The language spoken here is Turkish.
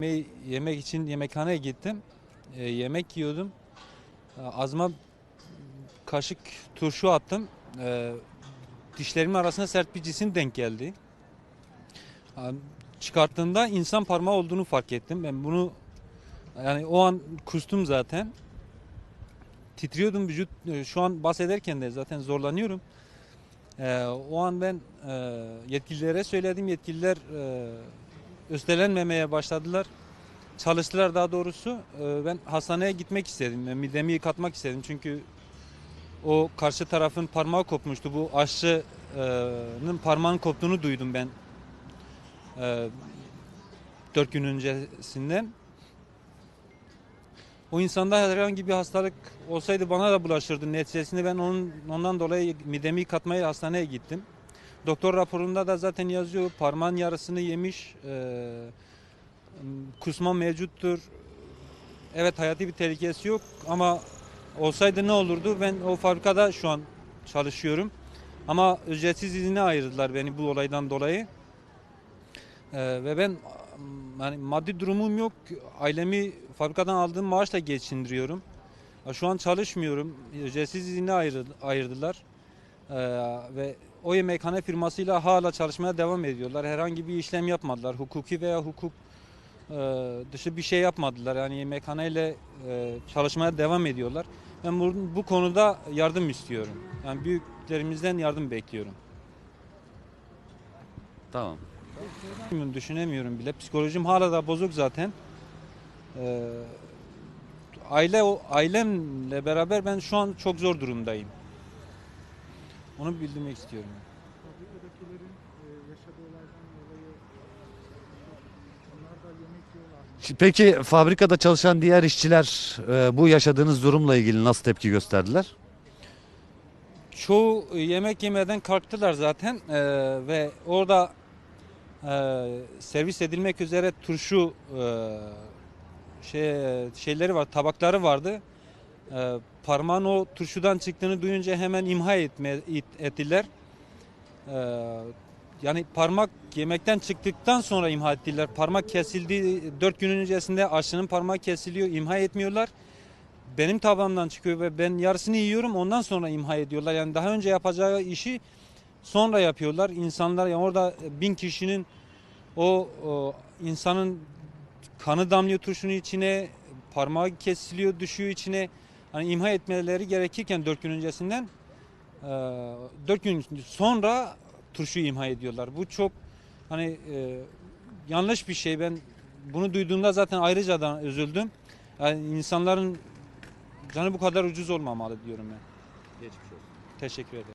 Yemeği yemek için yemekhaneye gittim. E, yemek yiyordum. E, ağzıma kaşık turşu attım. E, dişlerimin arasına sert bir cisim denk geldi. E, çıkarttığımda insan parmağı olduğunu fark ettim. Ben bunu yani o an kustum zaten. Titriyordum vücut. e, Şu an bahsederken de zaten zorlanıyorum. E, o an ben e, yetkililere söyledim. Yetkililer e, üstelenmemeye başladılar. Çalıştılar daha doğrusu. Ee, Ben hastaneye gitmek istedim. Midemi yıkatmak istedim çünkü o karşı tarafın parmağı kopmuştu. Bu aşçının parmağının koptuğunu duydum ben. Ee, Dört gün öncesinden. O insanda herhangi bir hastalık olsaydı bana da bulaşırdı. Neticesinde ben onun, ondan dolayı midemi yıkatmaya hastaneye gittim. Doktor raporunda da zaten yazıyor parmağın yarısını yemiş. Ee, kusma mevcuttur. Evet hayati bir tehlikesi yok ama olsaydı ne olurdu? Ben o fabrikada şu an çalışıyorum. Ama ücretsiz izine ayırdılar beni bu olaydan dolayı. Ee, ve ben yani maddi durumum yok. Ailemi fabrikadan aldığım maaşla geçindiriyorum. Şu an çalışmıyorum. Ücretsiz izine ayırdı- ayırdılar. Ee, ve o yemekhane firmasıyla hala çalışmaya devam ediyorlar. Herhangi bir işlem yapmadılar. Hukuki veya hukuk e, dışı bir şey yapmadılar. Yani yemekhaneyle e, çalışmaya devam ediyorlar. Ben bu, bu konuda yardım istiyorum. Yani büyüklerimizden yardım bekliyorum. Tamam. Düşünemiyorum bile. Psikolojim hala da bozuk zaten. Ee, aile ailemle beraber ben şu an çok zor durumdayım. Onu bildirmek istiyorum. fabrikadakilerin e, yaşadığı olaydan dolayı e, onlar da yemek yiyorlar. Peki fabrikada çalışan diğer işçiler e, bu yaşadığınız durumla ilgili nasıl tepki gösterdiler? Çoğu yemek yemeden kalktılar zaten Ee, ve orada e, servis edilmek üzere turşu e, şey şeyleri var, tabakları vardı. E, parmağın o turşudan çıktığını duyunca hemen imha etme, it- ettiler. E, yani parmak yemekten çıktıktan sonra imha ettiler. Parmak kesildi. Dört gün öncesinde aşçının parmağı kesiliyor, imha etmiyorlar benim tabağımdan çıkıyor ve ben yarısını yiyorum ondan sonra imha ediyorlar. Yani daha önce yapacağı işi sonra yapıyorlar. İnsanlar yani orada bin kişinin o, o insanın kanı damlıyor turşunun içine, parmağı kesiliyor, düşüyor içine. Hani imha etmeleri gerekirken dört gün öncesinden e, dört gün sonra turşuyu imha ediyorlar. Bu çok hani e, yanlış bir şey. Ben bunu duyduğumda zaten ayrıca da üzüldüm. Yani insanların Canı bu kadar ucuz olmamalı diyorum ben. Geçmiş olsun. Teşekkür ederim.